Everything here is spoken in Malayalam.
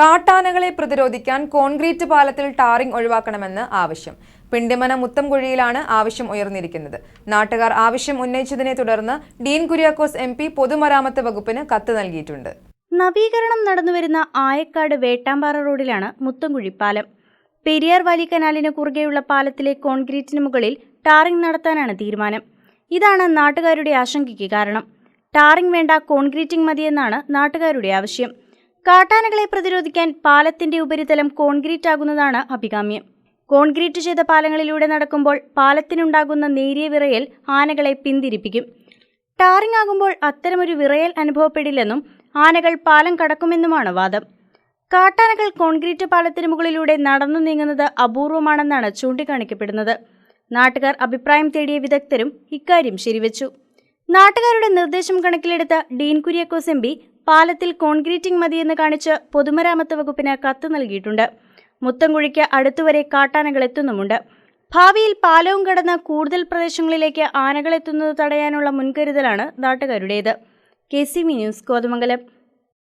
കാട്ടാനകളെ പ്രതിരോധിക്കാൻ കോൺക്രീറ്റ് പാലത്തിൽ ടാറിംഗ് ഒഴിവാക്കണമെന്ന് ആവശ്യം. പിണ്ടിമന മുത്തംകുഴിയിലാണ് ആവശ്യം ഉയർന്നിരിക്കുന്നത്. നാട്ടുകാർ ആവശ്യം ഉന്നയിച്ചതിനെ തുടർന്ന് ഡീൻ കുര്യാക്കോസ് എം പി പൊതുമരാമത്ത് വകുപ്പിന് കത്ത് നൽകിയിട്ടുണ്ട്. നവീകരണം നടന്നുവരുന്ന ആയക്കാട് വേട്ടാമ്പാറ റോഡിലാണ് മുത്തംകുഴി പാലം. പെരിയാർ വാലി കനാലിന് കുറുകെയുള്ള പാലത്തിലെ കോൺക്രീറ്റിന് മുകളിൽ ടാറിംഗ് നടത്താനാണ് തീരുമാനം. ഇതാണ് നാട്ടുകാരുടെ ആശങ്കയ്ക്ക് കാരണം. ടാറിംഗ് വേണ്ട കോൺക്രീറ്റിംഗ് മതിയെന്നാണ് നാട്ടുകാരുടെ ആവശ്യം. കാട്ടാനകളെ പ്രതിരോധിക്കാൻ പാലത്തിന്റെ ഉപരിതലം കോൺക്രീറ്റ് ആകുന്നതാണ് അഭികാമ്യം. കോൺക്രീറ്റ് ചെയ്ത പാലങ്ങളിലൂടെ നടക്കുമ്പോൾ പാലത്തിനുണ്ടാകുന്ന നേരിയ വിറയൽ ആനകളെ പിന്തിരിപ്പിക്കും. ടാറിംഗ് ആകുമ്പോൾ അത്തരമൊരു വിറയൽ അനുഭവപ്പെടില്ലെന്നും ആനകൾ പാലം കടക്കുമെന്നുമാണ് വാദം. കാട്ടാനകൾ കോൺക്രീറ്റ് പാലത്തിന് മുകളിലൂടെ നടന്നു നീങ്ങുന്നത് അപൂർവമാണെന്നാണ് ചൂണ്ടിക്കാണിക്കപ്പെടുന്നത്. നാട്ടുകാർ അഭിപ്രായം തേടിയ വിദഗ്ധരും ഇക്കാര്യം ശരിവച്ചു. നാട്ടുകാരുടെ നിർദ്ദേശം കണക്കിലെടുത്ത ഡീൻ കുര്യാക്കോസ് എം പാലത്തിൽ കോൺക്രീറ്റിംഗ് മതിയെന്ന് കാണിച്ച് പൊതുമരാമത്ത് വകുപ്പിന് കത്ത് നൽകിയിട്ടുണ്ട്. മുത്തംകുഴിക്ക് അടുത്തുവരെ കാട്ടാനകൾ എത്തുന്നുമുണ്ട്. ഭാവിയിൽ പാലവും കടന്ന് കൂടുതൽ പ്രദേശങ്ങളിലേക്ക് ആനകൾ എത്തുന്നത് തടയാനുള്ള മുൻകരുതലാണ് നാട്ടുകാരുടേത്. K C V news Kothamangalam.